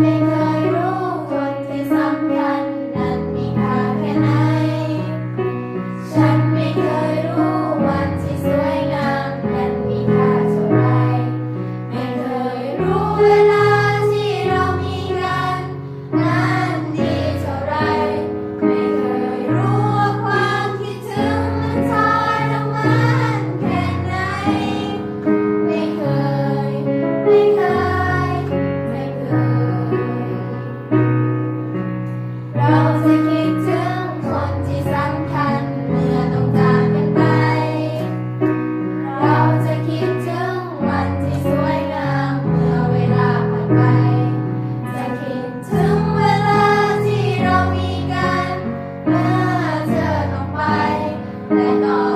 ไม่เคยรู้คนที่สำคัญนั้นมีค่าแค่ไหน ฉันไม่เคยรู้วันที่สวยงามนั้นมีค่าเท่าไร ไม่เคยรู้เวลา love.